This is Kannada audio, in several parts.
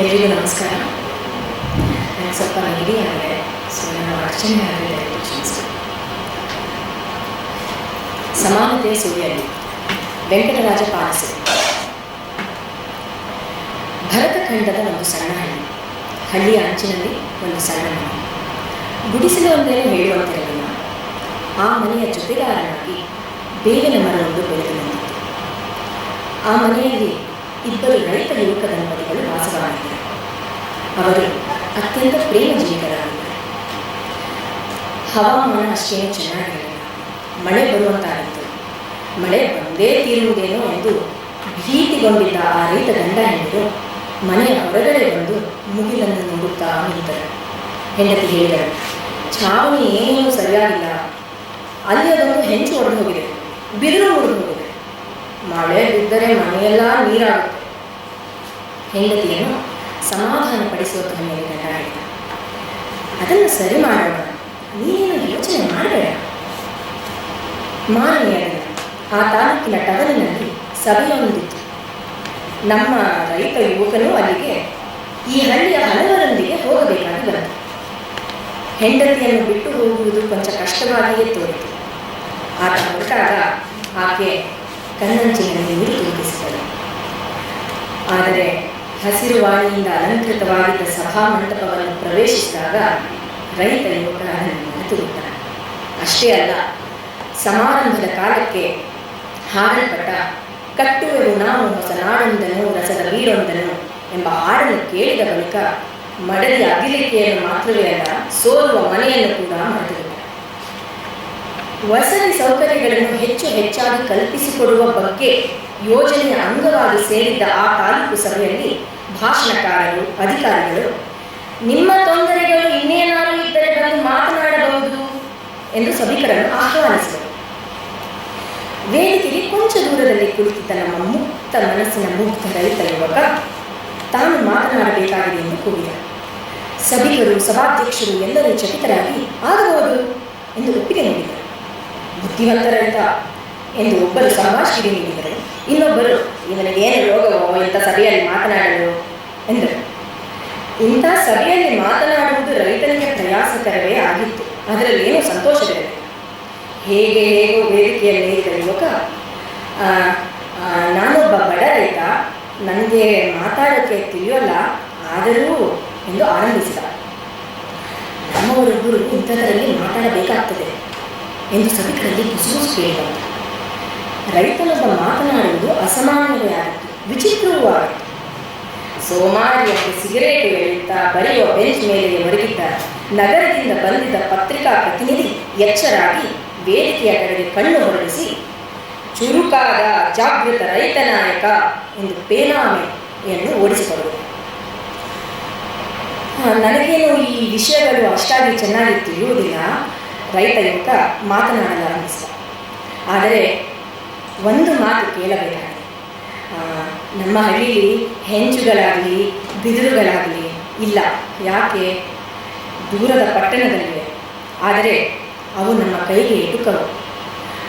ಎಲ್ರಿಗೂ ನಮಸ್ಕಾರ. ನನಗೆ ಸ್ವಲ್ಪ ನೆಗಡಿ ಆಗಿದೆ ಸೊ ನಾನು ಅರ್ಚನೆ ಆಗಿದೆ ಸಮಾನತೆಯ ಸುಳಿಯಲ್ಲಿ ವೆಂಕಟರಾಜ ಪಾರಸೆ. ಭರತಖಂಡದ ಒಂದು ಸಣ್ಣ ಹಳ್ಳಿ ಹಳ್ಳಿಯ ಅಂಚಿನಲ್ಲಿ ಒಂದು ಸಣ್ಣ ಮನೆ. ಗುಡಿಸಲು ಒಂದೇನು ಹೇಳುವಂತಿರಲಿಲ್ಲ ಆ ಮನೆಯ ಜೊತೆಗಾರನಾಗಿ ಬೇವಿನ ಮರವೊಂದು ಬೆಳೆದು ನಿಂತಿತ್ತು ಆ ಮನೆಯಲ್ಲಿ ಇಬ್ಬರು ರೈತ ಯುವಕ ದಂಪತಿಗಳು ವಾಸವಾಗಿದ್ದರು. ಅವರು ಅತ್ಯಂತ ಪ್ರೇಮ ಜೀವಿಗಳಾಗಿದ್ದರು ಹವಾಮಾನ ಅಷ್ಟೇನು ಚೆನ್ನಾಗಿರಲಿಲ್ಲ. ಮಳೆ ಬರುವಂತಾಗಿತ್ತು. ಮಳೆ ಬಂದೇ ತೀರುವುದೇನೋ ಎಂದು ಭೀತಿಗೊಂಡಿದ್ದ ಆ ರೈತ ಗಂಡ ಹೆಂಡರು ಮನೆಯ ಹೊರಗಡೆ ಬಂದು ಮುಗಿಲನ್ನು ನೋಡುತ್ತಾ ನಿಂತರು. ಹೆಂಡತಿ ಹೇಳಿದರು ಛಾವಣಿ ಏನೂ ಸರಿಯಾಗಿಲ್ಲ. ಅಲ್ಲಿ ಅದೊಂದು ಹೆಂಚು ಒಡೆದು ಹೋಗಿದೆ. ಬಿದಿರು ಮುರಿದು ಹೋಗಿದೆ. ಮಳೆ ಬಿದ್ದರೆ ಮನೆಯೆಲ್ಲ ನೀರಾಗುತ್ತೆ. ಹೆಂಡತಿಯನ್ನು ಸಮಾಧಾನ ಪಡಿಸುವ ಧ್ವನಿಯಲ್ಲಿ ಗಂಡ ಅದನ್ನು ಸರಿ ಮಾಡೋಣ. ನೀನೇನು ಯೋಚನೆ ಮಾಡಬೇಡ. ಮಾರನೆಯ ಆ ತಾಲೂಕಿನ ಟಗಲಿನಲ್ಲಿ ಸಭೆಯೊಂದಿತ್ತು. ನಮ್ಮ ರೈತ ಯುವಕನು ಅಲ್ಲಿಗೆ ಈ ಹಳ್ಳಿಯ ಹಲವರೊಂದಿಗೆ ಹೋಗಬೇಕಾಗಿ ಬಂತು ಹೆಂಡತಿಯನ್ನು ಬಿಟ್ಟು ಹೋಗುವುದು ಕೊಂಚ ಕಷ್ಟವಾಗಿಯೇ ತೋರಿತು. ಆತ ಹೊರಟಾಗ ಆಕೆ ಕಣ್ಣಂಚಿನಲ್ಲಿ ನೀರು ತುಂಬಿಸಿದಳು ಆದರೆ ಹಸಿರು ವಾಣಿಯಿಂದ ಅಲಂಕೃತವಾಗಿದ್ದ ಸಭಾ ಮಂಟಪವನ್ನು ಪ್ರವೇಶಿಸಿದಾಗ ರೈತ ಯುವಕ ಮರೆತು ಅಷ್ಟೇ ಅಲ್ಲ, ಸಮಾರಂಭದ ಕಾಲಕ್ಕೆ ಹಾಡಲ್ಪಟ್ಟ ಕಟ್ಟುವೆವು ನಾವು ಹೊಸ ನಾಡೊಂದನು ರಸದ ವೀರೊಂದನು ಎಂಬ ಹಾಡನ್ನು ಕೇಳಿದ ಬಳಿಕ ಮಡದಿ ಅಗಿಲಿಕೆಯನ್ನು ಮಾತ್ರವೇ ಅಲ್ಲ ಸೋಲುವ ಮನೆಯನ್ನು ಕೂಡ ಮರೆತುಬಿಟ್ಟ ವಸತಿ ಸೌಕರ್ಯಗಳನ್ನು ಹೆಚ್ಚು ಹೆಚ್ಚಾಗಿ ಕಲ್ಪಿಸಿಕೊಡುವ ಬಗ್ಗೆ ಯೋಜನೆಯ ಅಂಗವಾಗಿ ಸೇರಿದ್ದ ಆ ತಾಲೂಕು ಸಭೆಯಲ್ಲಿ ಭಾಷಣಕಾರರು, ಅಧಿಕಾರಿಗಳು, ನಿಮ್ಮ ತೊಂದರೆಗಳು ಇನ್ನೇನಾದರೂ ಇದ್ದರೆ ಬಂದು ಮಾತನಾಡಬಹುದು ಎಂದು ಸಭಿಕರನ್ನು ಆಹ್ವಾನಿಸಿದರು. ವೇದಿಕೆಗೆ ಕೊಂಚ ದೂರದಲ್ಲಿ ಕುಳಿತಿದ್ದ ನಮ್ಮ ಮುಕ್ತ ಮನಸ್ಸಿನ ಮುಕ್ತ ರೈತ ಯುವಕ ತಾನು ಮಾತನಾಡಬೇಕಾಗಿದೆ ಎಂದು ಕೂಗಿದ. ಸಭಿಕರು, ಸಭಾಧ್ಯಕ್ಷರು ಎಲ್ಲರೂ ಚಕಿತರಾಗಿ, ಆಗಬಹುದು ಎಂದು ಒಪ್ಪಿಗೆ ನೀಡಿದರು. ಬುದ್ಧಿವಂತ ರೈತ ಎಂದು ಒಬ್ಬರು ಸಹಭಾಷಿಗೆ ನೀಡಿದರು ಇನ್ನೊಬ್ಬರು ಇವನಿಗೇನು ರೋಗವೋ ಇಂಥ ಸಭೆಯಲ್ಲಿ ಮಾತನಾಡಲು? ಎಂದರು. ಇಂಥ ಸಭೆಯಲ್ಲಿ ಮಾತನಾಡುವುದು ರೈತನಿಗೆ ಪ್ರಯಾಸಕರವೇ ಆಗಿತ್ತು. ಅದರಲ್ಲಿ ಏನು ಸಂತೋಷವಿದೆ ಹೇಗೆ ಹೇಗೋ ವೇದಿಕೆಯಲ್ಲಿ ನೀಡಿದ ಯುವಕ ನಾನೊಬ್ಬ ಬಡ ರೈತ, ನನಗೆ ಮಾತಾಡೋಕ್ಕೆ ತಿಳಿಯೋಲ್ಲ, ಆದರೂ, ಎಂದು ಆರಂಭಿಸಿದ. ನಮ್ಮವರೊಬ್ಬರು ಇಂಥದರಲ್ಲಿ ಮಾತಾಡಬೇಕಾಗ್ತದೆ. ಎಂದು ಸಭಿಕರಲ್ಲಿ ಕುಸುಮುಸು ಕೇಳಿಬಂತು ರೈತನೊಬ್ಬ ಮಾತನಾಡುವುದು ಅಸಾಮಾನ್ಯವೇ ಆಗಿತ್ತು ವಿಚಿತ್ರವೂ ಆಗಿತ್ತು ಸೋಮಾರಿಯಂತೆ ಸಿಗರೇಟು ಎಳೆಯುತ್ತಾ ಬರೆಯುವ ಬೆಂಚ್ ಮೇಲೆ ಒರಗಿದ್ದ ನಗರದಿಂದ ಬಂದಿದ್ದ ಪತ್ರಿಕಾ ಪ್ರತಿನಿಧಿ ಎಚ್ಚರಾಗಿ ವೇದಿಕೆಯ ಕಡೆಗೆ ಕಣ್ಣು ಹೊರಡಿಸಿ ಚುರುಕಾದ ಜಾಗೃತ ರೈತ ನಾಯಕ ಎಂದು ಪೇನಾಮೆಯನ್ನು ಓಡಿಸಿಕೊಡುವುದು ಆ, ನನಗೇನು ಈ ವಿಷಯಗಳು ಅಷ್ಟಾಗಿ ಚೆನ್ನಾಗಿ ತಿಳಿಯುವುದಿಲ್ಲ. ರೈತ ಯುವಕ ಮಾತನಾಡಲಾರಂಭಿಸಿದ ಆದರೆ ಒಂದು ಮಾತು ಕೇಳಬೇಕಾಗಿದೆ. ನಮ್ಮ ಹಳ್ಳಿಲಿ ಹೆಂಚುಗಳಾಗಲಿ, ಬಿದಿರುಗಳಾಗಲಿ ಇಲ್ಲ. ಯಾಕೆ? ದೂರದ ಪಟ್ಟಣದಲ್ಲಿವೆ. ಆದರೆ ಅವು ನಮ್ಮ ಕೈಗೆ ಎಟುಕವು.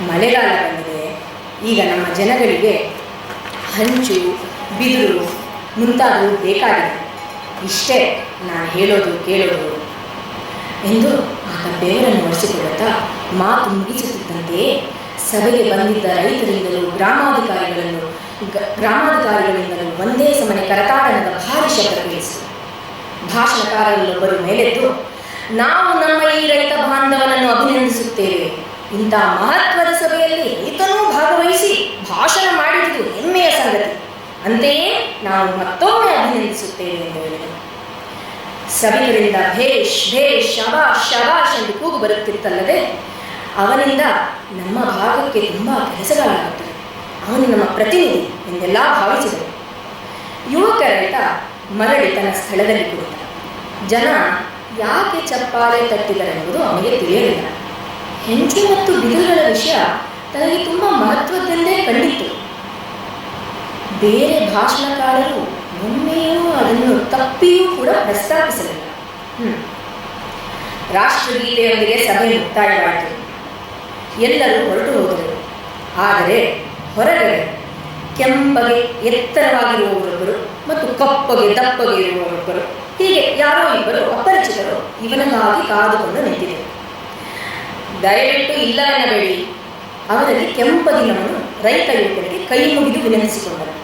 ಮಳೆಗಾಲ ಬಂದಿದೆ. ಈಗ ನಮ್ಮ ಜನಗಳಿಗೆ ಹಂಚು, ಬಿದಿರು ಮುಂತಾದವು ಬೇಕಾಗಿದೆ. ಇಷ್ಟೇ ನಾನು ಹೇಳೋದು, ಕೇಳೋದು. ಎಂದು ಆತ ಬೆವರನ್ನು ಒರೆಸಿಕೊಳ್ಳುತ್ತಾ ಮಾತು ಮುಗಿಸುತ್ತಿದ್ದಂತೆಯೇ ಸಭೆಗೆ ಬಂದಿದ್ದ ರೈತರಿಂದಲೂ ಗ್ರಾಮಾಧಿಕಾರಿಗಳನ್ನು ಗ್ರಾಮಾಧಿಕಾರಿಗಳಿಂದಲೂ ಒಂದೇ ಸಮನೆ ಕರತಾಡನದ ಭಾರಿ ಶಬ್ದ ಕೇಳಿಸಿತು. ಭಾಷಣಕಾರರಲ್ಲೊಬ್ಬರು ಮೇಲೆದ್ದು, ನಾವು ನಮ್ಮ ಈ ರೈತ ಬಾಂಧವನನ್ನು ಅಭಿನಂದಿಸುತ್ತೇವೆ. ಇಂಥ ಮಹತ್ವದ ಸಭೆಯಲ್ಲಿ ಈತನೂ ಭಾಗವಹಿಸಿ ಭಾಷಣ ಮಾಡಿದುದು ಹೆಮ್ಮೆಯ ಸಂಗತಿ. ಅಂತೆಯೇ ನಾವು ಮತ್ತೊಮ್ಮೆ ಅಭಿನಂದಿಸುತ್ತೇವೆ ಎಂದು ಹೇಳಿದರು. ಸಭಿಕರಿಂದ ಭೇಷ್ ಭೇಷ್ ಶಬಾ ಶಬಾಷ್ ಎಂದು ಕೂಗು ಬರುತ್ತಿತ್ತಲ್ಲದೆ ಅವನಿಂದ ನಮ್ಮ ಭಾಗಕ್ಕೆ ತುಂಬ ಕೆಲಸಗಳಾಗುತ್ತದೆ ಅವನು ನಮ್ಮ ಪ್ರತಿನಿಧಿ ಎಂದೆಲ್ಲ ಭಾವಿಸಿದರು ಯುವಕ ರೈತ ಮರಳಿ ತನ್ನ ಸ್ಥಳದಲ್ಲಿ ಕುಳಿತ ಜನ ಯಾಕೆ ಚಪ್ಪಾಳೆ ತಟ್ಟಿದರೆಂಬುದು ಅವನಿಗೆ ತಿಳಿಯಲಿಲ್ಲ. ಹೆಂಚು ಮತ್ತು ಬಿದಿರುಗಳ ವಿಷಯ ತನಗೆ ತುಂಬ ಮಹತ್ವದಿಂದೇ ಕಂಡಿತ್ತು. ಬೇರೆ ಭಾಷಣಕಾರರು ಒಮ್ಮೆಯೂ ಅದನ್ನು ತಪ್ಪಿಯೂ ಕೂಡ ಪ್ರಸ್ತಾಪಿಸಲಿಲ್ಲ. ಹ್ಮ್. ರಾಷ್ಟ್ರಗೀತೆಯೊಂದಿಗೆ ಸಭೆ ಮುಕ್ತಾಯವಾಯಿತು ಎಲ್ಲರೂ ಹೊರಟು ಹೋದರು. ಆದರೆ ಹೊರಗಡೆ ಕೆಂಪಗೆ ಎತ್ತರವಾಗಿರುವವರೊಬ್ಬರು ಮತ್ತು ಕಪ್ಪಗೆ ದಪ್ಪಗೆ ಇರುವವರೊಬ್ಬರು, ಹೀಗೆ ಯಾರೋ ಇಬ್ಬರು ಅಪರಿಚಿತರು ಇವನನ್ನಾಗಿ ಕಾದುಕೊಂಡು ನಿಂತಿದ್ದರು. ದಯವಿಟ್ಟು ಇಲ್ಲ ಎನ್ನಬೇಡಿ. ಅವರಲ್ಲಿ ಕೆಂಪಗಿನವನು ರೈತ ಯುವಕರಿಗೆ ಕೈ ಮುಗಿದು ವಿನಂತಿಸಿಕೊಂಡನು.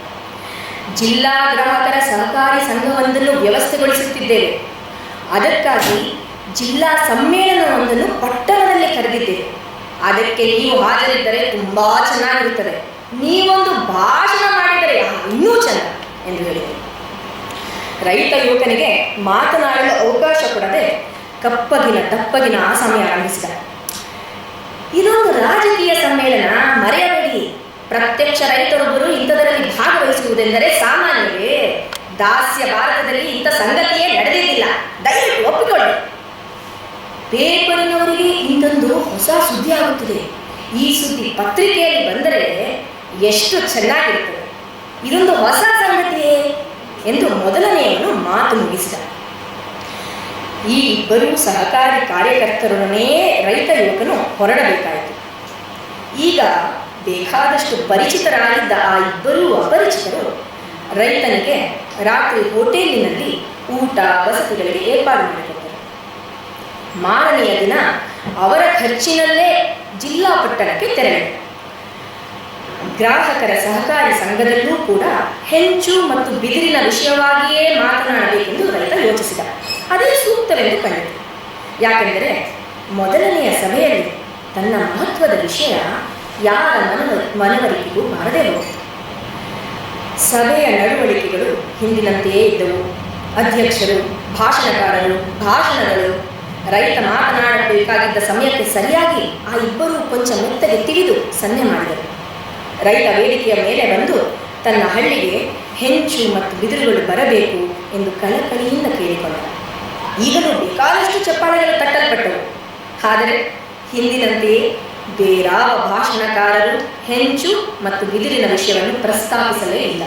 ಜಿಲ್ಲಾ ಗ್ರಾಹಕರ ಸಹಕಾರಿ ಸಂಘವೊಂದನ್ನು ವ್ಯವಸ್ಥೆಗೊಳಿಸುತ್ತಿದ್ದೇವೆ. ಅದಕ್ಕಾಗಿ ಜಿಲ್ಲಾ ಸಮ್ಮೇಳನವೊಂದನ್ನು ಪಟ್ಟಣದಲ್ಲಿ ಕರೆದಿದ್ದೇವೆ. ಅದಕ್ಕೆ ನೀವು ಹಾಜರಿದ್ದರೆ ತುಂಬಾ ಚೆನ್ನಾಗಿರುತ್ತದೆ. ನೀವೊಂದು ಭಾಷಣ ಮಾಡಿದರೆ ಇನ್ನೂ ಚೆನ್ನ ಎಂದು ಹೇಳಿದರು. ರೈತ ಯುವಕನಿಗೆ ಮಾತನಾಡಲು ಅವಕಾಶ ಕೊಡದೆ ಕಪ್ಪಗಿನ ಆ ಸಮಯ ಆರಂಭಿಸಿದ. ಇದೊಂದು ರಾಜಕೀಯ ಸಮ್ಮೇಳನ, ಮರೆಯಬೇಡಿ. ಪ್ರತ್ಯಕ್ಷ ರೈತರೊಬ್ಬರು ಇಂಥದರಲ್ಲಿ ಭಾಗವಹಿಸುವುದೆಂದರೆ ಸಾಮಾನ್ಯವೇ ದಾಸ್ಯ ಭಾರತದಲ್ಲಿ ಇಂಥ ಸಂಗತಿಯೇ ನಡೆದಿದ್ದಿಲ್ಲ. ದಯವಿಟ್ಟು ಒಪ್ಪಿಕೊಳ್ಳಿ. ಪೇಪರಿನವರಿಗೆ ಇಂದೊಂದು ಹೊಸ ಸುದ್ದಿ ಆಗುತ್ತದೆ. ಈ ಸುದ್ದಿ ಪತ್ರಿಕೆಯಲ್ಲಿ ಬಂದರೆ ಎಷ್ಟು ಚೆನ್ನಾಗಿರುತ್ತದೆ. ಇದೊಂದು ಹೊಸ ಸಂಗತಿಯೇ ಎಂದು ಮೊದಲನೆಯವನು ಮಾತು ಮುಗಿಸಿದ. ಈ ಇಬ್ಬರೂ ಸಹಕಾರಿ ಕಾರ್ಯಕರ್ತರೊಡನೆ ರೈತ ಯುವಕನು ಹೊರಡಬೇಕಾಯಿತು. ಈಗ ಬೇಕಾದಷ್ಟು ಪರಿಚಿತರಾಗಿದ್ದ ಆ ಇಬ್ಬರೂ ಅಪರಿಚಿತರು, ರೈತನಿಗೆ ರಾತ್ರಿ ಹೋಟೆಲಿನಲ್ಲಿ ಊಟ, ವಸತಿಗಳಿಗೆ ಏರ್ಪಾಡು ಮಾಡಿಕೊಟ್ಟರು. ಮಾರನೆಯ ದಿನ ಅವರ ಖರ್ಚಿನಲ್ಲೇ ಜಿಲ್ಲಾ ಪಟ್ಟಣಕ್ಕೆ ತೆರಳಿದರು ಗ್ರಾಹಕರ ಸಹಕಾರಿ ಸಂಘದಲ್ಲೂ ಕೂಡ ಹೆಂಚು ಮತ್ತು ಬಿದಿರಿನ ವಿಷಯವಾಗಿಯೇ ಮಾತನಾಡಬೇಕೆಂದು ರೈತ ಯೋಚಿಸಿದ. ಅದೇ ಸೂಕ್ತವೆಂದು ಕಂಡಿತು. ಯಾಕೆಂದರೆ ಮೊದಲನೆಯ ಸಭೆಯಲ್ಲಿ ತನ್ನ ಮಹತ್ವದ ವಿಷಯ ಯಾರ ಮನವ ಮನವರಿಕೆಗೂ ಬಾರದೇ ಸಭೆಯ ನಡವಳಿಕೆಗಳು ಹಿಂದಿನಂತೆಯೇ ಇದ್ದವು. ಅಧ್ಯಕ್ಷರು, ಭಾಷಣಕಾರರು, ಭಾಷಣಗಳು, ರೈತ ಮಾತನಾಡಬೇಕಾಗಿದ್ದ ಸಮಯಕ್ಕೆ ಸರಿಯಾಗಿ ಆ ಇಬ್ಬರೂ ಕೊಂಚ ಮುತ್ತಗೆ ತಿಳಿದು ಸನ್ನೆ ಮಾಡಿದರು. ರೈತ ವೇದಿಕೆಯ ಮೇಲೆ ಬಂದು, ತನ್ನ ಹಳ್ಳಿಗೆ ಹೆಂಚು ಮತ್ತು ಬಿದಿರುಗಳು ಬರಬೇಕು ಎಂದು ಕಳಕಳಿಯಿಂದ ಕೇಳಿಕೊಂಡ ಈಗಲೂ ಬೇಕಾದಷ್ಟು ಚಪ್ಪಾಳೆಗಳು ತಟ್ಟಲ್ಪಟ್ಟವು. ಆದರೆ ಹಿಂದಿನಂತೆಯೇ ಬೇರಾವ ಭಾಷಣಕಾರರು ಹೆಂಚು ಮತ್ತು ಬಿದಿರಿನ ವಿಷಯವನ್ನು ಪ್ರಸ್ತಾಪಿಸಲೇ ಇಲ್ಲ.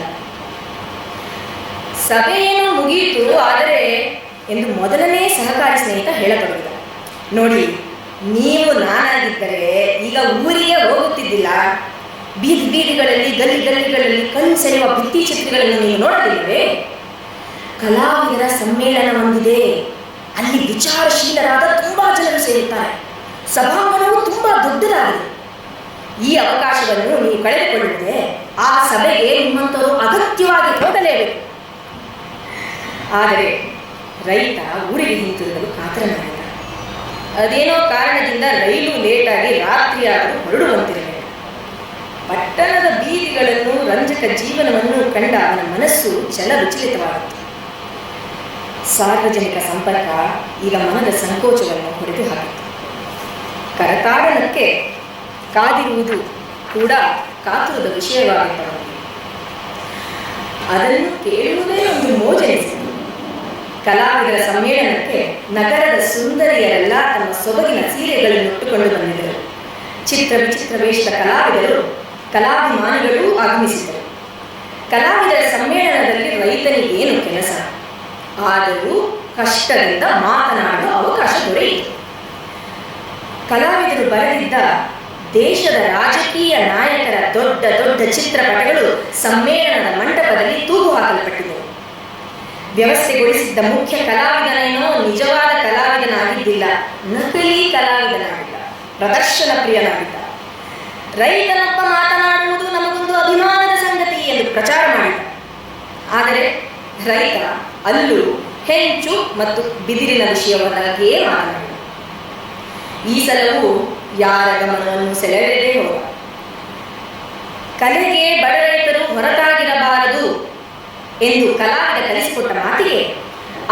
ಸಭೆಯೇನು ಮುಗಿಯಿತು ಆದರೆ ಎಂದು ಮೊದಲನೇ ಸಹಕಾರಿ ಸ್ನೇಹಿತ ಹೇಳಬಹುದು ನೋಡಿ, ನೀವು ನಾನಾಗಿದ್ದರೆ ಈಗ ಊರಿಗೆ ಹೋಗುತ್ತಿದ್ದಿಲ್ಲ. ಬೀದಿ ಬೀದಿಗಳಲ್ಲಿ, ಗಲ್ಲಿ ಗಲ್ಲಿಗಳಲ್ಲಿ ಕಣ್ಸೆಳೆಯುವ ಭಿತ್ತಿ ಚಿತ್ರಗಳನ್ನು ನೀವು ನೋಡಲಿಲ್ಲವೇ ಕಲಾವಿದರ ಸಮ್ಮೇಳನ ಹೊಂದಿದೆ ಅಲ್ಲಿ ವಿಚಾರಶೀಲರಾದ ತುಂಬಾ ಜನರು ಸೇರುತ್ತಾರೆ. ಸಭಾಂಗಣವು ತುಂಬ ದೊಡ್ಡದಾಗಿದೆ. ಈ ಅವಕಾಶವನ್ನು ನೀವು ಕಳೆದುಕೊಳ್ಳುತ್ತೆ ಆ ಸಭೆಗೆ ನಿಮ್ಮಂಥವರು ಅಗತ್ಯವಾಗಿ ಹೋಗಲೇಬೇಕು. ಆದರೆ ರೈತ ಊರಿಗೆ ಹಿಂತಿರುಗಲು ಕಾತರನಾಗಿದ್ದ. ಅದೇನೋ ಕಾರಣದಿಂದ ರೈಲು ಲೇಟಾಗಿ ರಾತ್ರಿಯಾದರೂ ಹೊರಡುವಂತಿರಲಿಲ್ಲ. ಪಟ್ಟಣದ ಬೀದಿಗಳನ್ನು ರಂಜಕ ಜೀವನವನ್ನು ಕಂಡ ಅವನ ಮನಸ್ಸು ಜಲ ವಿಚಲಿತವಾಗುತ್ತೆ. ಸಾರ್ವಜನಿಕ ಸಂಪರ್ಕ, ಈಗ ಮನದ ಸಂಕೋಚವನ್ನು ಹೊಡೆದು ಹಾಕಿತು ಕರತಾಡನಕ್ಕೆ ಕಾದಿರುವುದು ಕೂಡ ಕಾತುರದ ವಿಷಯವಾಗಿತ್ತು. ಅದನ್ನು ಕೇಳುವುದೇ ಒಂದು ಮೋಜೆನಿಸಿತು ಕಲಾವಿದರ ಸಮ್ಮೇಳನಕ್ಕೆ ನಗರದ ಸುಂದರಿಯರೆಲ್ಲ ತಮ್ಮ ಸೊಬಗಿನ ಸೀರೆಗಳನ್ನು ಉಟ್ಟುಕೊಂಡು ಬಂದಿದ್ದರು. ಚಿತ್ರ ವಿಚಿತ್ರ ವೇಷದ ಕಲಾವಿದರು, ಕಲಾಭಿಮಾನಿಗಳು ಆಗಮಿಸಿದರು ಕಲಾವಿದರ ಸಮ್ಮೇಳನದಲ್ಲಿ ರೈತನಿಗೇನು ಕೆಲಸ? ಆದರೂ ಕಷ್ಟದಿಂದ ಮಾತನಾಡುವ ಅವಕಾಶ ದೊರೆಯಿತು. ಕಲಾವಿದರು ಬರೆದಿದ್ದ ದೇಶದ ರಾಜಕೀಯ ನಾಯಕರ ದೊಡ್ಡ ದೊಡ್ಡ ಚಿತ್ರಪಟಗಳು ಸಮ್ಮೇಳನದ ಮಂಟಪದಲ್ಲಿ ತೂಗು ಹಾಕಲ್ಪಟ್ಟಿವೆ ವ್ಯವಸ್ಥೆಗೊಳಿಸಿದ್ದ ಮುಖ್ಯ ಕಲಾವಿದನೇನೋ ನಿಜವಾದ ಕಲಾವಿದನಾಗಿದ್ದಿಲ್ಲ, ನಕಲಿ ಕಲಾವಿದನಾಗಿದ್ದ ಪ್ರದರ್ಶನ ಪ್ರಿಯನಾಗಿದ್ದ ರೈತನಪ್ಪ ಮಾತನಾಡುವುದು ನಮಗೊಂದು ಅಭಿಮಾನದ ಸಂಗತಿ ಎಂದು ಪ್ರಚಾರ ಮಾಡಿದ. ಆದರೆ ರೈತ ಅಲ್ಲೂ ಹೆಂಚು ಮತ್ತು ಬಿದಿರಿನ ವಿಷಯವನ್ನಾಗಿಯೇ ಮಾತನಾಡಿದ. ಈ ಸಲವೂ ಯಾರ ಗಮನವನ್ನು ಸೆಳೆಯದೇ ಹೋದ. ಕಲೆಗೆ ಬಡ ರೈತರು ಹೊರತಾಗಿರಬಾರದು ಎಂದು ಕಲಾವಿದ ಕಲಿಸಿಕೊಟ್ಟ ಮಾತಿಗೆ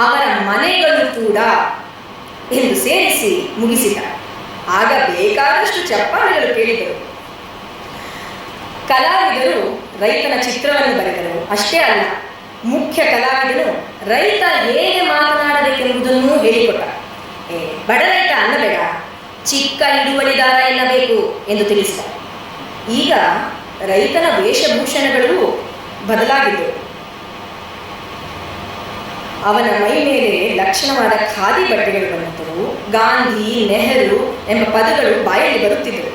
ಅವರ ಮನೆಗಳು ಕೂಡ ಎಂದು ಸೇರಿಸಿ ಮುಗಿಸಿದ. ಆಗ ಬೇಕಾದಷ್ಟು ಚಪ್ಪಾಳೆಗಳು ಕೇಳಿದರು. ಕಲಾವಿದರು ರೈತನ ಚಿತ್ರವನ್ನು ಬರೆದರು. ಅಷ್ಟೇ ಅಲ್ಲ, ಮುಖ್ಯ ಕಲಾವಿದನು ರೈತ ಹೇಗೆ ಮಾತನಾಡಬೇಕೆಂಬುದನ್ನು ಹೇಳಿಕೊಟ್ಟ. ಬಡ ರೈತ ಅನ್ನಬೇಡ ಚಿಕ್ಕ ಹಿಡುವಳಿದಾರ ಎನ್ನಬೇಕು ಎಂದು ತಿಳಿಸಿದ. ಈಗ ರೈತನ ವೇಷಭೂಷಣಗಳು ಬದಲಾಗಿದ್ದವು. ಅವನ ಮೈ ಮೇಲೆ ಲಕ್ಷಣವಾದ ಖಾದಿ ಬಟ್ಟೆಗಳು ಬಂದಿದ್ದವು. ಗಾಂಧಿ, ನೆಹರು ಎಂಬ ಪದಗಳು ಬಾಯಲ್ಲಿ ಬರುತ್ತಿದ್ದವು.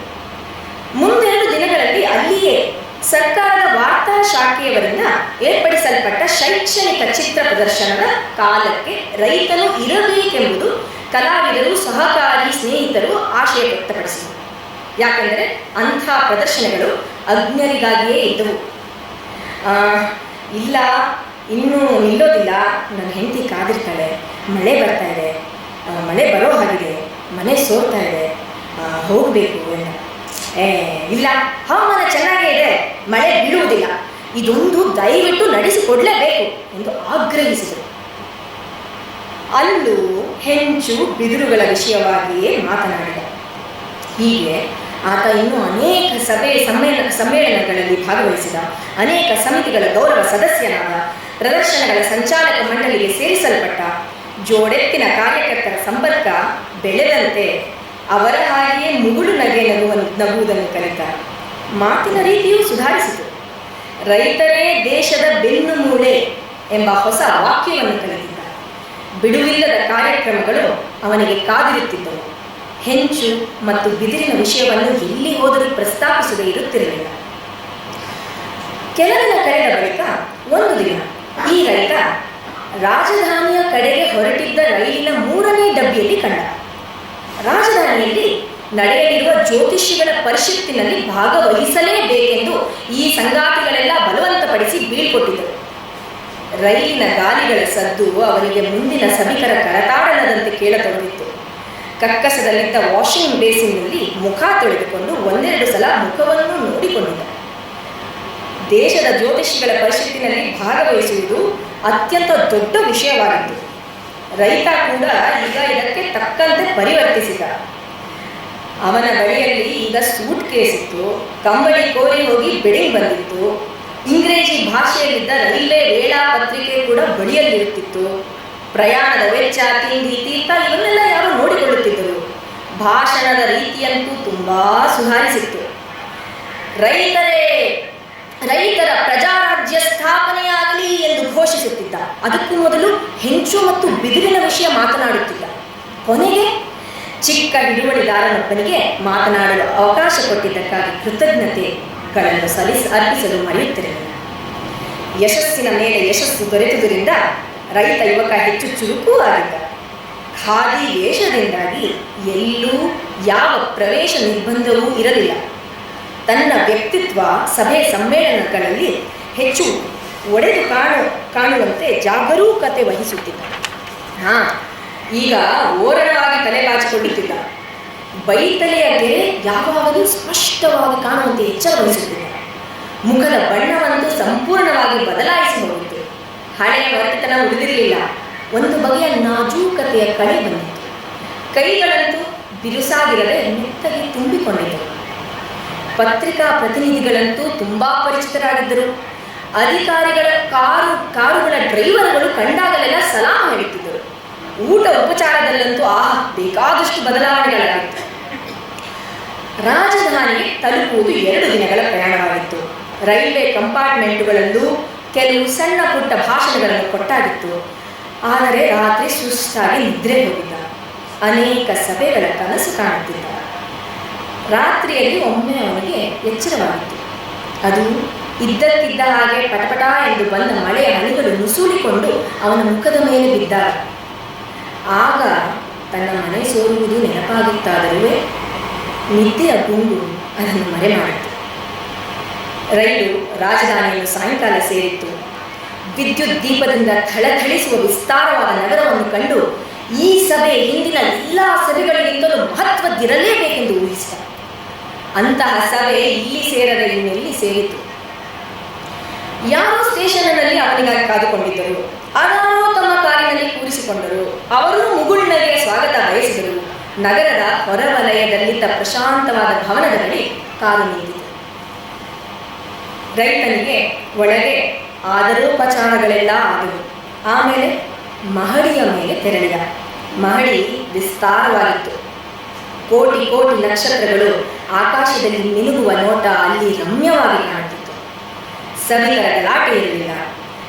ಮುಂದೆರಡು ದಿನಗಳಲ್ಲಿ ಅಲ್ಲಿಯೇ ಸರ್ಕಾರದ ವಾರ್ತಾ ಶಾಖೆಯವರಿಂದ ಏರ್ಪಡಿಸಲ್ಪಟ್ಟ ಶೈಕ್ಷಣಿಕ ಚಿತ್ರ ಪ್ರದರ್ಶನದ ಕಾಲಕ್ಕೆ ರೈತನು ಇರಬೇಕೆಂಬುದು ಕಲಾವಿದರು, ಸಹಕಾರಿ ಸ್ನೇಹಿತರು ಆಶಯ ವ್ಯಕ್ತಪಡಿಸಿದರು. ಯಾಕೆಂದರೆ ಅಂಥ ಪ್ರದರ್ಶನಗಳು ಅಜ್ಞರಿಗಾಗಿಯೇ ಇದ್ದವು. ಇಲ್ಲ, ಇನ್ನೂ ನಿಲ್ಲೋದಿಲ್ಲ. ನನ್ನ ಹೆಂಡತಿ ಕಾದಿರ್ತಾಳೆ. ಮಳೆ ಬರ್ತಾ ಇದೆ. ಮಳೆ ಬರೋ ಹಾಗಿದೆ. ಮನೆ ಸೋರ್ತಾ ಇದೆ. ಹೋಗಬೇಕು ಎಲ್ಲ ಏ, ಇಲ್ಲ, ಹವಾಮಾನ ಚೆನ್ನಾಗೇ ಇದೆ. ಮಳೆ ಬೀಳುವುದಿಲ್ಲ. ಇದೊಂದು ದಯವಿಟ್ಟು ನಡೆಸಿಕೊಡಲೇಬೇಕು ಎಂದು ಆಗ್ರಹಿಸಿದರು. ಅಲ್ಲೂ ಹೆಂಚು ಬಿದಿರುಗಳ ವಿಷಯವಾಗಿಯೇ ಮಾತನಾಡಿದ. ಹೀಗೆ ಆತ ಇನ್ನೂ ಅನೇಕ ಸಭೆ ಸಮ್ಮೇಳನ ಸಮ್ಮೇಳನಗಳಲ್ಲಿ ಭಾಗವಹಿಸಿದ. ಅನೇಕ ಸಮಿತಿಗಳ ಗೌರವ ಸದಸ್ಯನಾದ ಪ್ರದರ್ಶನಗಳ ಸಂಚಾಲಕ ಮಂಡಳಿಗೆ ಸೇರಿಸಲ್ಪಟ್ಟ ಜೋಡೆತ್ತಿನ ಕಾರ್ಯಕರ್ತರ ಸಂಪರ್ಕ ಬೆಳೆದಂತೆ ಅವರ ಹಾಗೆಯೇ ಮುಗುಳು ನಗೆ ನಗುವ ನಗುವುದನ್ನು ಕಲಿತ. ಮಾತಿನ ರೀತಿಯೂ ಸುಧಾರಿಸಿತು. ರೈತರೇ ದೇಶದ ಬೆನ್ನು ಮೂಳೆ ಎಂಬ ಹೊಸ ವಾಕ್ಯವನ್ನು ಕಲಿತಿದ್ದ ಬಿಡುವಿಲ್ಲದ ಕಾರ್ಯಕ್ರಮಗಳು ಅವನಿಗೆ ಕಾದಿರುತ್ತಿದ್ದವು. ಹೆಂಚು ಮತ್ತು ಬಿದಿರಿನ ವಿಷಯವನ್ನು ಎಲ್ಲಿ ಹೋದರೂ ಪ್ರಸ್ತಾಪಿಸದೇ ಇರುತ್ತಿರಲಿಲ್ಲ. ಕೆಲವನ ಕರೆದ ಬಳಿಕ ಒಂದು ದಿನ ಈ ರೈತ ರಾಜಧಾನಿಯ ಕಡೆಗೆ ಹೊರಟಿದ್ದ ರೈಲಿನ ಮೂರನೇ ಡಬ್ಬಿಯಲ್ಲಿ ಕಂಡ. ರಾಜಧಾನಿಯಲ್ಲಿ ನಡೆಯಲಿರುವ ಜ್ಯೋತಿಷಿಗಳ ಪರಿಷತ್ತಿನಲ್ಲಿ ಭಾಗವಹಿಸಲೇಬೇಕೆಂದು ಈ ಸಂಗಾತಿಗಳೆಲ್ಲ ಬಲವಂತಪಡಿಸಿ ಬೀಳ್ಕೊಟ್ಟಿದ್ದರು. ರೈಲಿನ ಗಾಲಿಗಳ ಸದ್ದು ಅವನಿಗೆ ಮುಂದಿನ ಸಭಿಕರ ಕರತಾಡನದಂತೆ ಕೇಳತೊಡಗಿತ್ತು. ಕಕ್ಕಸದಲ್ಲಿದ್ದ ವಾಷಿಂಗ್ ಬೇಸಿನ್ನಲ್ಲಿ ಮುಖ ತೊಳೆದುಕೊಂಡು ಒಂದೆರಡು ಸಲ ಮುಖವನ್ನು ನೋಡಿಕೊಂಡಿದ್ದ. ದೇಶದ ಜ್ಯೋತಿಷಿಗಳ ಪರಿಷತ್ತಿನಲ್ಲಿ ಭಾಗವಹಿಸುವುದು ಅತ್ಯಂತ ದೊಡ್ಡ ವಿಷಯವಾಗಿತ್ತು. ರೈತ ಕೂಡ ಈಗ ಇದಕ್ಕೆ ತಕ್ಕಂತೆ ಪರಿವರ್ತಿಸಿದ. ಅವನ ಬಳಿಯಲ್ಲಿ ಈಗ ಸೂಟ್ ಕೇಸ್ ಇತ್ತು, ಕಂಬಳಿ ಕೋರಿ ಹೋಗಿ ಬೆಡಿಂಗ್ ಬಂದಿತ್ತು ಇಂಗ್ರೇಜಿ ಭಾಷೆಯಲ್ಲಿದ್ದ ರೈಲ್ವೆ ವೇಳಾಪತ್ರಿಕೆ ಕೂಡ ಬಳಿಯಲ್ಲಿರುತ್ತಿತ್ತು. ಪ್ರಯಾಣದ ವೆಚ್ಚ, ತಿಂಡಿ, ತೀರ್ಥ ಇವನ್ನೆಲ್ಲ ಯಾರು ನೋಡಿಕೊಳ್ಳುತ್ತಿದ್ದರು. ಭಾಷಣದ ರೀತಿಯಂತೂ ತುಂಬಾ ಸುಧಾರಿಸಿತ್ತು. ರೈತರೇ, ರೈತರ ಪ್ರಜಾರಾಜ್ಯ ಸ್ಥಾಪನೆಯಾಗಲಿ ಎಂದು ಘೋಷಿಸುತ್ತಿದ್ದ. ಅದಕ್ಕೂ ಮೊದಲು ಹೆಂಚು ಮತ್ತು ಬಿದಿರಿನ ವಿಷಯ ಮಾತನಾಡುತ್ತಿದ್ದ. ಕೊನೆಗೆ ಚಿಕ್ಕ ಹಿಡುವಳಿದಾರನೊಬ್ಬನಿಗೆ ಮಾತನಾಡಲು ಅವಕಾಶ ಕೊಟ್ಟಿದ್ದಕ್ಕಾಗಿ ಕೃತಜ್ಞತೆಗಳನ್ನು ಸಲ್ಲಿಸ, ಅರ್ಪಿಸಲು ಮರೆಯುತ್ತಿರಲಿಲ್ಲ. ಯಶಸ್ಸಿನ ಮೇಲೆ ಯಶಸ್ಸು ದೊರೆತುದರಿಂದ ರೈತ ಯುವಕ ಹೆಚ್ಚು ಚುರುಕೂ ಆಗಿದ್ದ. ಖಾದಿ ವೇಷದಿಂದಾಗಿ ಎಲ್ಲೂ ಯಾವ ಪ್ರವೇಶ ನಿರ್ಬಂಧವೂ ಇರಲಿಲ್ಲ. ತನ್ನ ವ್ಯಕ್ತಿತ್ವ ಸಭೆ ಸಮ್ಮೇಳನಗಳಲ್ಲಿ ಹೆಚ್ಚು ಒಡೆದು ಕಾಣು, ಕಾಣುವಂತೆ ಜಾಗರೂಕತೆ ವಹಿಸುತ್ತಿದ್ದ. ಹಾ, ಈಗ ಓರಣವಾಗಿ ತಲೆ ಬಾಚಿಕೊಳ್ಳುತ್ತಿದ್ದ ಬೈತಲೆಯ ಗೆರೆ ಯಾವಾಗಲೂ ಸ್ಪಷ್ಟವಾಗಿ ಕಾಣುವಂತೆ ಎಚ್ಚರ ವಹಿಸುತ್ತಿದೆ ಮುಖದ ಬಣ್ಣವನ್ನು ಸಂಪೂರ್ಣವಾಗಿ ಬದಲಾಯಿಸಬಹುದು ಹಳೆಯ ಹೊರತನ ಉಳಿದಿರಲಿಲ್ಲ. ಒಂದು ಬಗೆಯ ನಾಜೂಕತೆಯ ಕಳೆ ಬಂದಿತ್ತು. ಕೈಗಳಂತೂ ಬಿರುಸಾಗಿರದೆ ಮೆತ್ತಗೆ ತುಂಬಿಕೊಂಡಿದ್ದವು. ಪತ್ರಿಕಾ ಪ್ರತಿನಿಧಿಗಳಂತೂ ತುಂಬಾ ಪರಿಚಿತರಾಗಿದ್ದರು. ಅಧಿಕಾರಿಗಳ ಕಾರು, ಕಾರುಗಳ ಡ್ರೈವರ್ಗಳು ಕಂಡಾಗಲೆಲ್ಲ ಸಲಾಮ ಹೇಳುತ್ತಿದ್ದರು ಊಟ ಉಪಚಾರದಲ್ಲಂತೂ ಆ ಬೇಕಾದಷ್ಟು ಬದಲಾವಣೆಗಳಾಗಿತ್ತು. ರಾಜಧಾನಿಗೆ ತಲುಪುವುದು ಎರಡು ದಿನಗಳ ಪ್ರಯಾಣವಾಗಿತ್ತು. ರೈಲ್ವೆ ಕಂಪಾರ್ಟ್ಮೆಂಟುಗಳಲ್ಲೂ ಕೆಲವು ಸಣ್ಣ ಪುಟ್ಟ ಭಾಷಣಗಳನ್ನು ಕೊಟ್ಟಾಗಿತ್ತು. ಆದರೆ ರಾತ್ರಿ ಸುಸ್ತಾಗಿ ನಿದ್ರೆ ಹೋಗಿದ್ದ. ಅನೇಕ ಸಭೆಗಳ ಕನಸು ಕಾಣುತ್ತಿದ್ದ. ರಾತ್ರಿಯಲ್ಲಿ ಒಮ್ಮೆ ಅವನಿಗೆ ಎಚ್ಚರವಾಗಿತ್ತು. ಅದು ಇದ್ದಕ್ಕಿದ್ದ ಹಾಗೆ ಪಟಪಟ ಎಂದು ಬಂದ ಮಳೆಯ ಹನಿಗಳು ನುಸುಳಿಕೊಂಡು ಅವನ ಮುಖದ ಮೇಲೆ ಬಿದ್ದಾಗ ಆಗ ತನ್ನ ಮನೆ ಸೋರುವುದು ನೆನಪಾಗುತ್ತಾದರೂ ನಿದ್ದೆಯ ಗುಂಡು ಅದನ್ನು ಮರೆ ಮಾಡಿತು. ರೈಲು ರಾಜಧಾನಿಯನ್ನು ಸಾಯಂಕಾಲ ಸೇರಿತ್ತು. ವಿದ್ಯುತ್ ದೀಪದಿಂದ ಥಳಥಳಿಸುವ ವಿಸ್ತಾರವಾದ ನಗರವನ್ನು ಕಂಡು ಈ ಸಭೆ ಹಿಂದಿನ ಎಲ್ಲ ಸಭೆಗಳಿಗಿಂತಲೂ ಮಹತ್ವದ್ದಿರಲೇಬೇಕೆಂದು ಊಹಿಸಿದ. ಅಂತಹ ಸಭೆ ಇಲ್ಲಿ ಸೇರದ ಇನ್ನೆಲ್ಲಿ ಸೇರಿತು ಯಾರೋ ಸ್ಟೇಷನ್ನಲ್ಲಿ ಅವನಿಗಾಗಿ ಕಾದುಕೊಂಡಿದ್ದರು. ಅದಾರೋ ತಮ್ಮ ಕಾರಿನಲ್ಲಿ ಕೂರಿಸಿಕೊಂಡರು. ಅವರು ಮುಗುಳ್ನಲ್ಲಿ ಸ್ವಾಗತ ಬಯಸಿದರು. ನಗರದ ಹೊರವಲಯದಲ್ಲಿದ್ದ ಪ್ರಶಾಂತವಾದ ಭವನದ ಬಳಿ ಕಾಲು ನಿಂತಿತು ರೈತನಿಗೆ ಒಳಗೆ ಆದರೋಪಚಾರಗಳೆಲ್ಲ ಆದವು. ಆಮೇಲೆ ಮಹಡಿಯ ಮೇಲೆ ತೆರಳಿದ. ಮಹಡಿ ವಿಸ್ತಾರವಾಗಿತ್ತು. ಕೋಟಿ ಕೋಟಿ ನಕ್ಷತ್ರಗಳು ಆಕಾಶದಲ್ಲಿ ಮಿನುಗುವ ನೋಟ ಅಲ್ಲಿ ರಮ್ಯವಾಗಿ ಕಾಣುತ್ತಿತ್ತು ಸಭೆಯರ ಗಲಾಟೆ ಇರಲಿಲ್ಲ.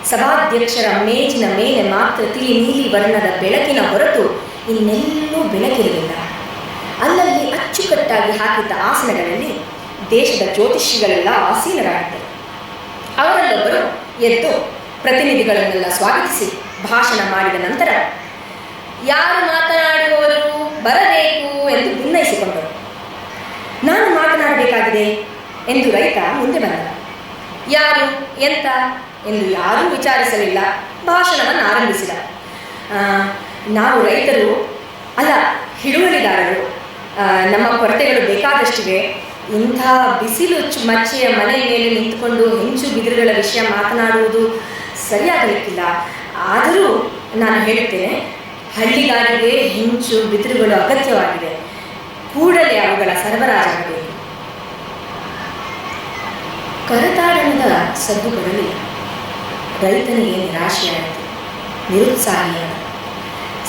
ಸಭಾಧ್ಯಕ್ಷರ ಮೇಜಿನ ಮೇಲೆ ಮಾತ್ರ ತಿಳಿ ನೀಲಿ ವರ್ಣದ ಬೆಳಕಿನ ಹೊರತು ಇನ್ನೆಲ್ಲೂ ಬೆಳಕಿರಲಿಲ್ಲ ಅಲ್ಲಲ್ಲಿ ಅಚ್ಚುಕಟ್ಟಾಗಿ ಹಾಕಿದ್ದ ಆಸನಗಳಲ್ಲಿ ದೇಶದ ಜ್ಯೋತಿಷಿಗಳೆಲ್ಲ ಆಸೀನರಾಗಿದ್ದರು. ಅವರಲ್ಲೊಬ್ಬರು ಎದ್ದು ಪ್ರತಿನಿಧಿಗಳನ್ನೆಲ್ಲ ಸ್ವಾಗತಿಸಿ ಭಾಷಣ ಮಾಡಿದ ನಂತರ, ಯಾರು ಮಾತನಾಡುವವರು ಬರಬೇಕು ಎಂದು ಭಿನ್ನಯಿಸಿಕೊಂಡರು ನಾನು ಮಾತನಾಡಬೇಕಾಗಿದೆ ಎಂದು ರೈತ ಮುಂದೆ ಬಂದ. ಯಾರು, ಎಂತ ಎಂದು ಯಾರೂ ವಿಚಾರಿಸಲಿಲ್ಲ. ಭಾಷಣವನ್ನು ಆರಂಭಿಸಿದ ನಾವು ರೈತರು, ಅಲ್ಲ ಹಿಡುವಳಿದಾರರು ನಮ್ಮ ಕೊರತೆಗಳು ಬೇಕಾದಷ್ಟಿವೆ. ಇಂಥ ಬಿಸಿಲು ಮಚ್ಚೆಯ ಮನೆ ಮೇಲೆ ನಿಂತುಕೊಂಡು ಹೆಂಚು ಬಿದಿರುಗಳ ವಿಷಯ ಮಾತನಾಡುವುದು ಸರಿಯಾಗಲಿಕ್ಕಿಲ್ಲ. ಆದರೂ ನಾನು ಹೇಳುತ್ತೇನೆ, ಹಳ್ಳಿಗಾರಿಗೆ ಹೆಂಚು ಬಿದಿರುಗಳು ಅಗತ್ಯವಾಗಿದೆ. ಕೂಡಲೇ ಅವುಗಳ ಸರಬರಾಜಾಗಬೇಕು. ಕರತಾಡನದ ಸದ್ದುಗಳಲ್ಲಿ ರೈತನಿಗೆ ನಿರಾಶೆಯಾಯಿತು. ನಿರುತ್ಸಾಹಿಯಾದ.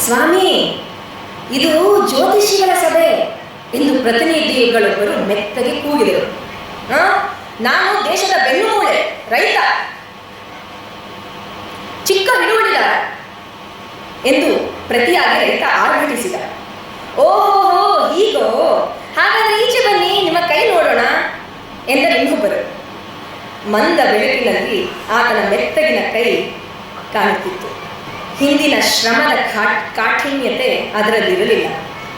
ಸ್ವಾಮಿ, ಇದು ಜ್ಯೋತಿಷಿಗಳ ಸಭೆ ಎಂದು ಪ್ರತಿನಿಧಿಗಳೊಬ್ಬರು ಮೆತ್ತಗೆ ಕೂಗಿದರು. ನಾನು ದೇಶದ ಬೆನ್ನುಮೂಳೆ ರೈತ. ಚಿಕ್ಕ ಹಿಡುವಳಿದ ಎಂದು ಪ್ರತಿಯಾಗಿ ರೈತ ಆರ್ಭಟಿಸಿದ. ಓಹೋ ಹೀಗೋ? ಹಾಗಾದ್ರೆ ಈಚೆ ಬನ್ನಿ, ನಿಮ್ಮ ಕೈ ನೋಡೋಣ ಎಂದ ಇನ್ನೊಬ್ಬರು. ಮಂದ ಬೆಳಕಿನಲ್ಲಿ ಆತನ ಮೆತ್ತಗಿನ ಕೈ ಕಾಣುತ್ತಿತ್ತು. ಹಿಂದಿನ ಶ್ರಮದ ಕಾಠ್, ಕಾಠಿಣ್ಯತೆ ಅದರಲ್ಲಿರಲಿಲ್ಲ.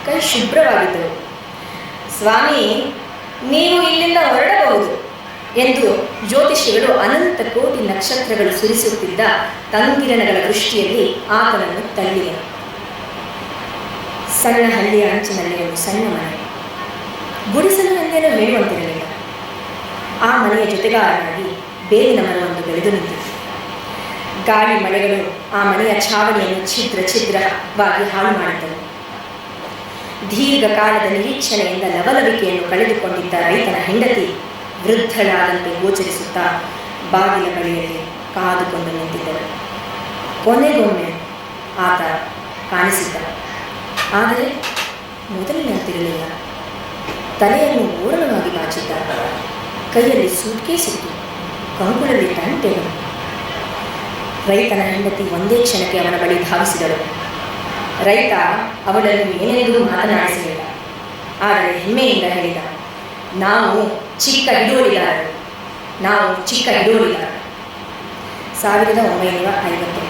ಕೈ ಶುಭ್ರವಾಗಿದ್ದವು ಸ್ವಾಮಿ, ನೀವು ಇಲ್ಲಿಂದ ಹೊರಡಬಹುದು ಎಂದು ಜ್ಯೋತಿಷಿಗಳು ಅನಂತ ಕೋಟಿ ನಕ್ಷತ್ರಗಳು ಸುರಿಸುತ್ತಿದ್ದ ತಂಗಿರಣಗಳ ದೃಷ್ಟಿಯಲ್ಲಿ ಆತನನ್ನು ತಳ್ಳಿದರು ಸಣ್ಣ ಹಳ್ಳಿಯ ಅಂಚಿನಲ್ಲಿ ಒಂದು ಸಣ್ಣ ಮನೆ. ಗುಡಿಸಲು ಎಂದೇನೂ ಹೇಳುವಂತಿರಲಿಲ್ಲ ಆ ಮನೆಯ ಜೊತೆಗಾರನಾಗಿ ಬೇವಿನ ಮರವೊಂದು ಬೆಳೆದು ನಿಂತಿತು ಗಾಳಿ ಮಳೆಗಳು ಆ ಮನೆಯ ಛಾವಣಿಯನ್ನು ಛಿದ್ರ ಛಿದ್ರವಾಗಿ ಹಾಳು ಮಾಡಿದ್ದವು. ದೀರ್ಘಕಾಲದ ನಿರೀಕ್ಷಣೆಯಿಂದ ಲವಲವಿಕೆಯನ್ನು ಕಳೆದುಕೊಂಡಿದ್ದ ರೈತನ ಹೆಂಡತಿ ವೃದ್ಧಳಾದಂತೆ ಗೋಚರಿಸುತ್ತಾ ಬಾಗಿಲ ಬಳಿಯಲ್ಲಿ ಕಾದುಕೊಂಡು ನಿಂತಿದ್ದರು ಕೊನೆಗೊಮ್ಮೆ ಆತ ಕಾಣಿಸಿದ್ದ. ಆದರೆ ಮೊದಲಿನಂತಿರಲಿಲ್ಲ. ತಲೆಯನ್ನು ಓರಣವಾಗಿ ಬಾಚಿದ್ದ. ಕೈಯಲ್ಲಿ ಸೂಟ್ಕೇಸ್ ಇತ್ತು. ಕಂಕುಳಲ್ಲಿ ಟೇಬಲ್ ರೈತನ ಹೆಂಡತಿ ಒಂದೇ ಕ್ಷಣಕ್ಕೆ ಅವನ ಬಳಿ ಧಾವಿಸಿದಳು. ರೈತ ಅವಳನ್ನು ಏನೆಂದೂ ಮಾತನಾಡಿಸಲಿಲ್ಲ. ಆದರೆ ಹೆಮ್ಮೆಯಿಂದ ಹೇಳಿದ, ನಾವು ಚಿಕ್ಕ ಹಿಡುವಳಿದಾರರು ನಾವು ಚಿಕ್ಕ ಹಿಡುವಳಿದಾರರು ಸಾವಿರದ ಒಂಬೈನೂರ ಐವತ್ತು